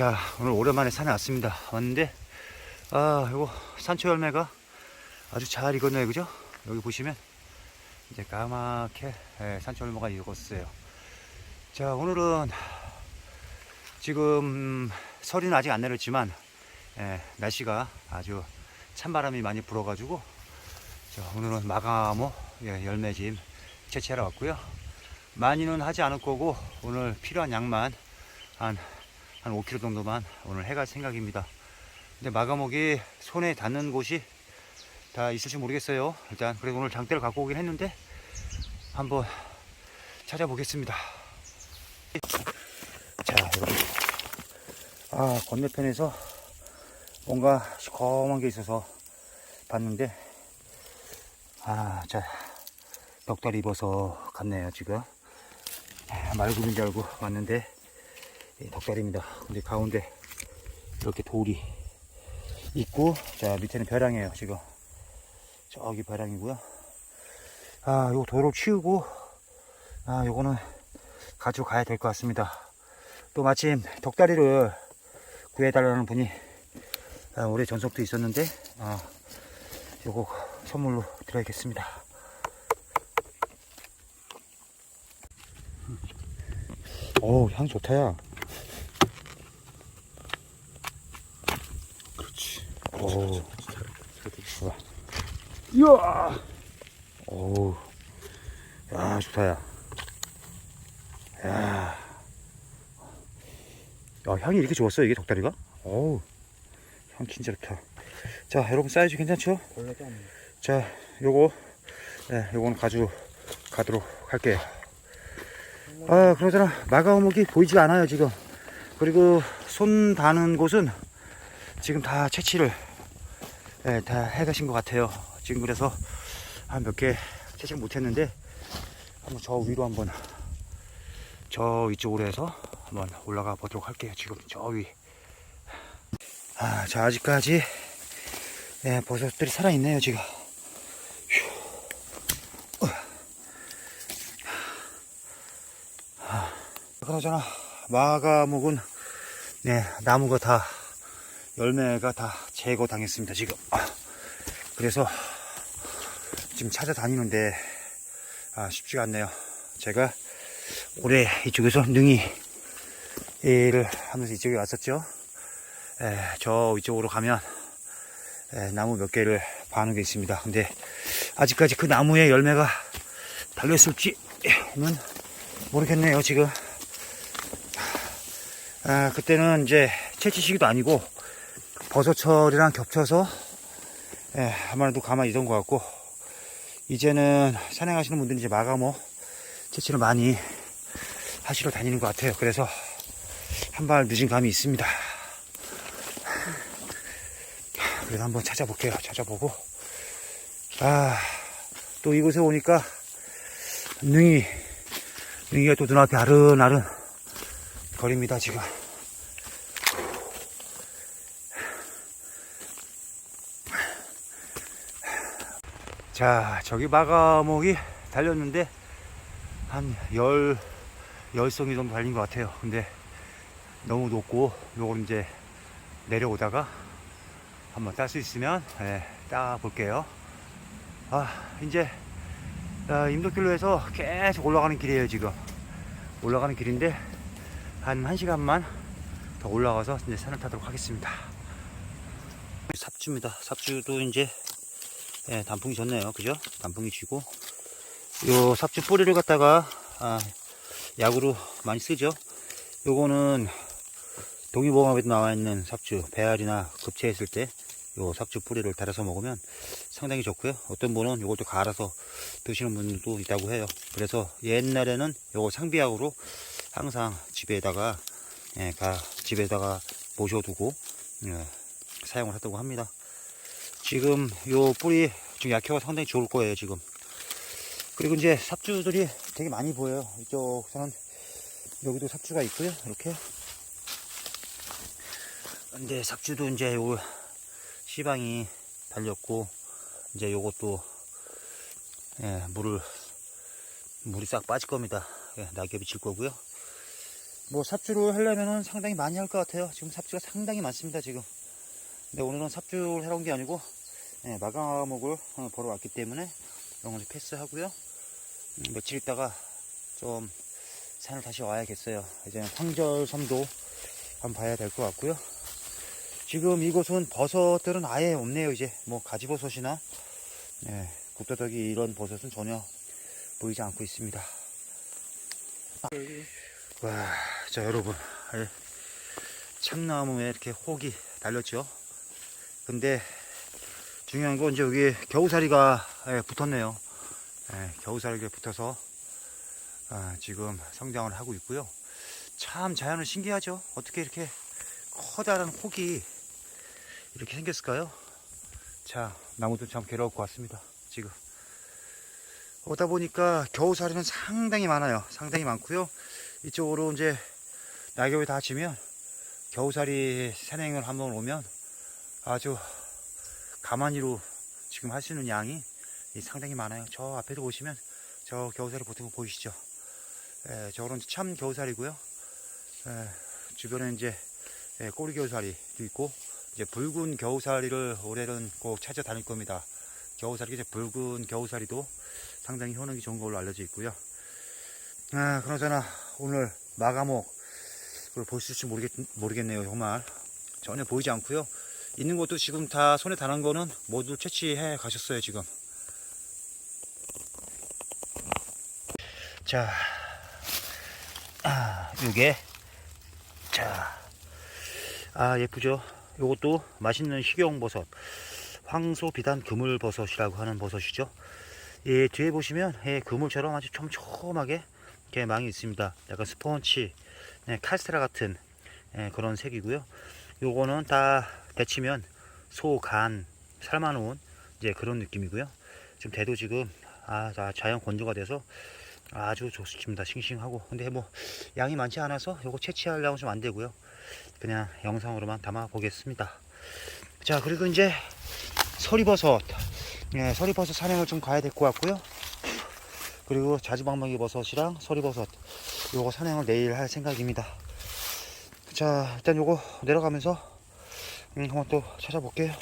자, 오늘 오랜만에 산에 왔습니다. 왔는데, 아, 요거 산초 열매가 아주 잘 익었네요. 그죠? 여기 보시면, 이제 까맣게 예, 산초 열매가 익었어요. 자, 오늘은 지금 설이는 아직 안 내렸지만, 예, 날씨가 아주 찬바람이 많이 불어 가지고, 자, 오늘은 마가모 예, 열매짐 채취하러 왔고요. 많이는 하지 않을 거고, 오늘 필요한 양만 한 한 5kg 정도만 오늘 해갈 생각입니다. 근데 마감옥이 손에 닿는 곳이 다 있을지 모르겠어요. 일단 그래도 오늘 장대를 갖고 오긴 했는데 한번 찾아보겠습니다. 자, 여러분. 아, 건너편에서 뭔가 시커먼 게 있어서 봤는데 아, 자, 덕다리 입어서 갔네요, 지금. 말굽인 줄 알고 왔는데 이 덕다리입니다. 근데 가운데 이렇게 돌이 있고, 자, 밑에는 벼랑이에요, 지금. 저기 벼랑이고요. 아, 요거 돌을 치우고, 아, 요거는 가지고 가야 될 것 같습니다. 또 마침 덕다리를 구해달라는 분이 아, 올해 전속도 있었는데, 아, 요거 선물로 드려야겠습니다. 어우, 향 좋다, 야. 그렇지. 오. 좋아. 이야! 어우. 야, 좋다, 야. 야. 야, 향이 이렇게 좋았어요, 이게 덕다리가? 어우. 향 진짜 좋다. 자, 여러분 사이즈 괜찮죠? 자, 요거, 네, 요거는 가지고 가도록 할게요. 아, 그러잖아. 마가오목이 보이지가 않아요, 지금. 그리고 손 닿는 곳은 지금 다 채취를, 예, 다 해가신 것 같아요. 지금 그래서 한 몇 개 채취를 못했는데, 한번 저 위로 한번, 저 위쪽으로 해서 한번 올라가 보도록 할게요. 지금 저 위. 아, 자, 아직까지, 예, 버섯들이 살아 있네요, 지금. 그러잖아 마가목은 네 나무가 다 열매가 다 제거 당했습니다 지금. 아, 그래서 지금 찾아다니는데 아, 쉽지가 않네요. 제가 올해 이쪽에서 능이를 하면서 이쪽에 왔었죠. 에, 저 이쪽으로 가면 에, 나무 몇 개를 봐는 게 있습니다. 근데 아직까지 그 나무에 열매가 달려있을지는 모르겠네요 지금. 아, 그때는 이제 채취 시기도 아니고 버섯철이랑 겹쳐서 예, 아무래도 가만히 있던 것 같고 이제는 산행하시는 분들이 이제 마감호 채취를 많이 하시러 다니는 것 같아요. 그래서 한 발 늦은 감이 있습니다. 그래서 한번 찾아볼게요. 찾아보고 아, 또 이곳에 오니까 능이 능이가 또 눈앞에 아른아른 거립니다 지금 자 저기 마가목이 달렸는데 한 열, 열성이 정도 달린 것 같아요 근데 너무 높고 요걸 이제 내려오다가 한번 딸 수 있으면 예, 따 볼게요 아 이제 아, 임도길로 해서 계속 올라가는 길이에요 지금 올라가는 길인데 한 1시간만 더 올라가서 이제 산을 타도록 하겠습니다. 삽주입니다. 삽주도 이제 예, 단풍이 졌네요. 그죠? 단풍이 지고 요 삽주 뿌리를 갖다가 아, 약으로 많이 쓰죠. 요거는 동의보감에도 나와 있는 삽주 배알이나 급체했을 때 요 삽주 뿌리를 달아서 먹으면 상당히 좋고요. 어떤 분은 요것도 갈아서 드시는 분들도 있다고 해요. 그래서 옛날에는 요거 상비약으로 항상 집에다가 예, 가 집에다가 모셔두고 예, 사용을 하다고 합니다. 지금 요 뿌리 좀 약효가 상당히 좋을 거예요 지금. 그리고 이제 삽주들이 되게 많이 보여요. 이쪽에서는 여기도 삽주가 있고요. 이렇게. 근데 삽주도 이제 요 시방이 달렸고 이제 요것도 예, 물을 물이 싹 빠질 겁니다. 예, 낙엽이 질 거고요. 뭐 삽주를 하려면은 상당히 많이 할 것 같아요. 지금 삽주가 상당히 많습니다, 지금. 근데 오늘은 삽주를 하러 온게 아니고, 예, 마감목을 어, 보러 왔기 때문에 이런 건 패스하고요. 음, 며칠 있다가 좀 산을 다시 와야겠어요. 이제는 황절섬도 한번 봐야 될 것 같고요. 지금 이곳은 버섯들은 아예 없네요. 이제 뭐 가지버섯이나 예, 굽더덕이 이런 버섯은 전혀 보이지 않고 있습니다. 와, 자 여러분, 예, 참나무에 이렇게 혹이 달렸죠. 근데 중요한 건 이제 여기 겨우살이가 예, 붙었네요. 예, 겨우살이가 붙어서 아, 지금 성장을 하고 있고요. 참 자연은 신기하죠. 어떻게 이렇게 커다란 혹이 이렇게 생겼을까요? 자, 나무도 참 괴로울 것 같습니다. 지금 오다 보니까 겨우살이는 상당히 많아요. 상당히 많고요. 이쪽으로 이제 낙엽이 다 지면 겨우살이 산행을 한번 오면 아주 가만히로 지금 할 수 있는 양이 상당히 많아요. 저 앞에도 보시면 저 겨우살이 거 보이시죠? 예, 저거는 참 겨우살이고요. 예, 주변에 이제 예, 꼬리 겨우살이도 있고 이제 붉은 겨우살이를 올해는 꼭 찾아 다닐 겁니다. 겨우살이 이제 붉은 겨우살이도 상당히 효능이 좋은 걸로 알려져 있고요. 아, 그러잖아 오늘 마감옥 그걸 있을지 모르겠, 모르겠네요. 정말 전혀 보이지 않고요. 있는 것도 지금 다 손에 단한 거는 모두 채취해 가셨어요. 지금. 자, 아, 요게 자, 아 예쁘죠? 요것도 맛있는 식용버섯 황소 비단 그물버섯이라고 하는 버섯이죠. 예, 뒤에 보시면 예, 그물처럼 아주 촘촘하게 이렇게 망이 있습니다. 약간 스펀치, 예, 카스테라 같은 예, 그런 색이고요. 요거는 다 데치면 소, 간, 삶아놓은 이제 그런 느낌이고요. 지금 대도 지금 아, 자, 자연 건조가 돼서 아주 좋습니다. 싱싱하고. 근데 뭐 양이 많지 않아서 요거 채취하려고 좀 안 되고요. 그냥 영상으로만 담아 보겠습니다. 자, 그리고 이제 서리버섯. 예, 서리버섯 산행을 좀 가야 될 것 같고요. 그리고 자지방망이 버섯이랑 서리버섯. 요거 산행을 내일 할 생각입니다. 자, 일단 요거 내려가면서 음, 한번 또 찾아볼게요.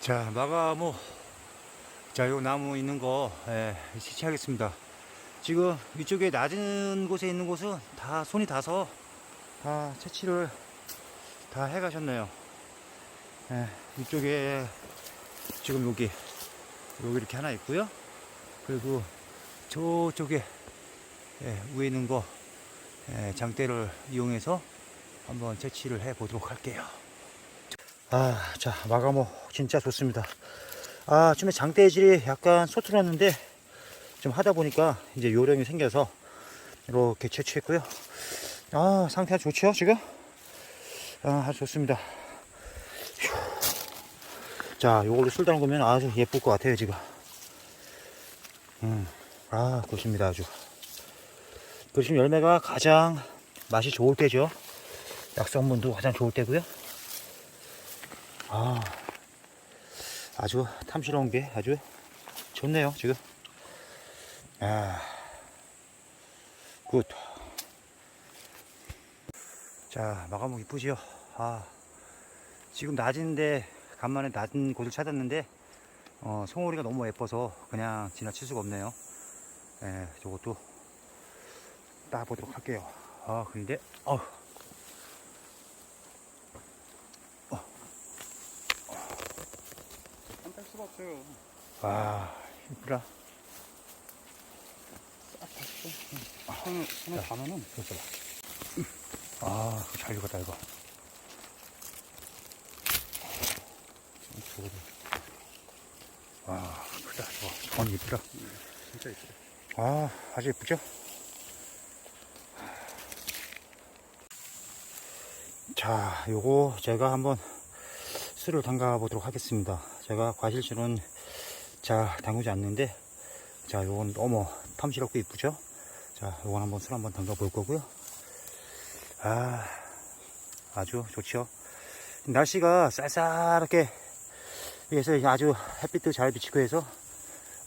자, 마가모. 자, 요 나무 있는 거 예, 채취하겠습니다. 지금 이쪽에 낮은 곳에 있는 곳은 다 손이 닿아서 다 채취를 다 해가셨네요. 예, 이쪽에 지금 여기 여기 이렇게 하나 있고요. 그리고 저쪽에 예, 위에 있는 거 예, 장대를 이용해서 한번 채취를 해 보도록 할게요. 아, 자 마가모 진짜 좋습니다. 아, 처음에 장대질이 약간 소트랐는데 좀 하다 보니까 이제 요령이 생겨서 이렇게 채취했고요. 아, 상태가 좋죠, 지금? 아, 좋습니다. 휴. 자, 요걸로 술 담그면 아주 예쁠 것 같아요, 지금. 음, 아, 좋습니다, 아주. 그리고 지금 열매가 가장 맛이 좋을 때죠. 약성분도 가장 좋을 때고요. 아, 아주 탐스러운 게 아주 좋네요, 지금. 아, 굿. 자, 마감목 이쁘지요? 아, 지금 낮인데, 간만에 낮은 곳을 찾았는데, 어, 송오리가 너무 예뻐서 그냥 지나칠 수가 없네요. 예, 저것도 따보도록 할게요. 아, 근데, 어 안뺄 수가 없어요. 와, 이쁘라. 손을, 손에 담으면 이거 봐. 아, 그거 잘 익었다, 이거. 저거도. 와, 크다, 저거. 저건 이쁘다. 진짜 이쁘다. 아, 아주 예쁘죠? 자, 요거 제가 한번 술을 담가 보도록 하겠습니다. 제가 과실술은 잘 담그지 않는데, 자, 요건 너무 탐스럽고 이쁘죠? 자, 요건 한번 술 한번 담가 볼 거고요. 아, 아주 좋죠? 날씨가 쌀쌀하게 해서 아주 햇빛도 잘 비치고 해서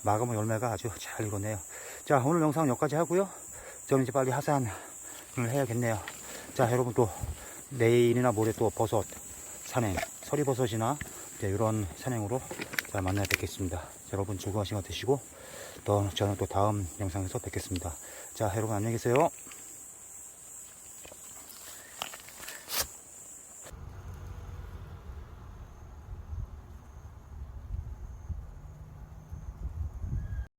마감의 열매가 아주 잘 익었네요. 자, 오늘 영상 여기까지 하고요. 저는 이제 빨리 하산 해야겠네요. 자, 여러분 또 내일이나 모레 또 버섯 산행, 서리버섯이나 이런 산행으로 자, 만나 뵙겠습니다. 자, 여러분 즐거운 시간 되시고 또 저는 또 다음 영상에서 뵙겠습니다. 자, 여러분 안녕히 계세요.